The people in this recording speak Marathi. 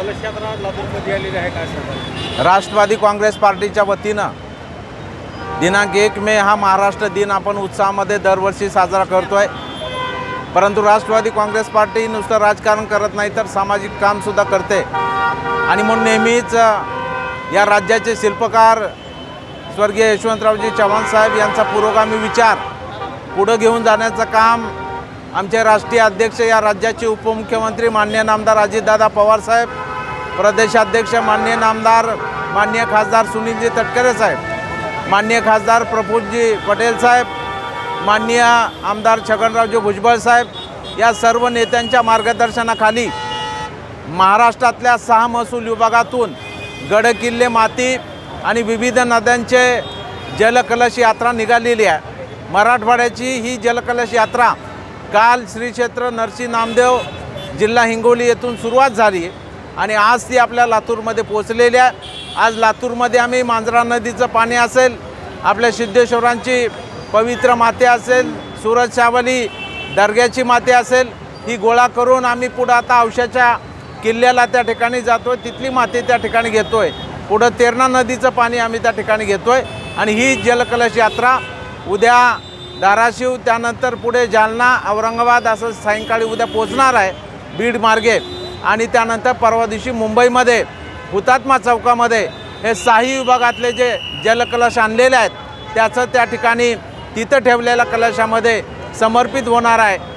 कलश लातूरमध्ये आलेली आहे काय सांगा राष्ट्रवादी काँग्रेस पार्टीच्या वतीनं दिनांक एक मे हा महाराष्ट्र दिन आपण उत्साहामध्ये दरवर्षी साजरा करतोय. परंतु राष्ट्रवादी काँग्रेस पार्टी नुसतं राजकारण करत नाही तर सामाजिक कामसुद्धा करते. आणि म्हणून नेहमीच या राज्याचे शिल्पकार स्वर्गीय यशवंतरावजी चव्हाण साहेब यांचा पुरोगामी विचार पुढं घेऊन जाण्याचं काम आमचे राष्ट्रीय अध्यक्ष या राज्याचे उपमुख्यमंत्री मान्य नामदार अजितदादा पवारसाहेब प्रदेशाध्यक्ष मान्य नामदार मान्य खासदार सुनीलजी तटकरे साहेब मान्य खासदार प्रफुल्लजी पटेल साहेब माननीय आमदार छगनरावजी भुजबळ साहेब या सर्व नेत्यांच्या मार्गदर्शनाखाली महाराष्ट्रातल्या सहा महसूल विभागातून गडकिल्ले माती आणि विविध नद्यांचे जलकलश यात्रा निघालेली आहे. मराठवाड्याची ही जलकलश यात्रा काल श्री क्षेत्र नरसी नामदेव जिल्हा हिंगोली येथून सुरुवात झाली. आणि आज ती आपल्या लातूरमध्ये पोचलेली आहे. आज लातूरमध्ये आम्ही मांजरा नदीचं पाणी असेल आपल्या सिद्धेश्वरांची पवित्र माती असेल सूरज सावली दर्ग्याची माती असेल ही गोळा करून आम्ही पुढं आता औषाच्या किल्ल्याला त्या ठिकाणी जातोय. तिथली माती त्या ठिकाणी घेतोय. पुढं तेरणा नदीचं पाणी आम्ही त्या ठिकाणी घेतोय. आणि ही जलकलश यात्रा उद्या धाराशिव त्यानंतर पुढे जालना औरंगाबाद असं सायंकाळी उद्या पोचणार आहे बीड मार्गे. आणि त्यानंतर परवा दिवशी मुंबईमध्ये हुतात्मा चौकामध्ये हे साही विभागातले जे जलकलश आणलेले आहेत त्याचं त्या ठिकाणी तिथं ठेवलेल्या कलशामध्ये समर्पित होणार आहे.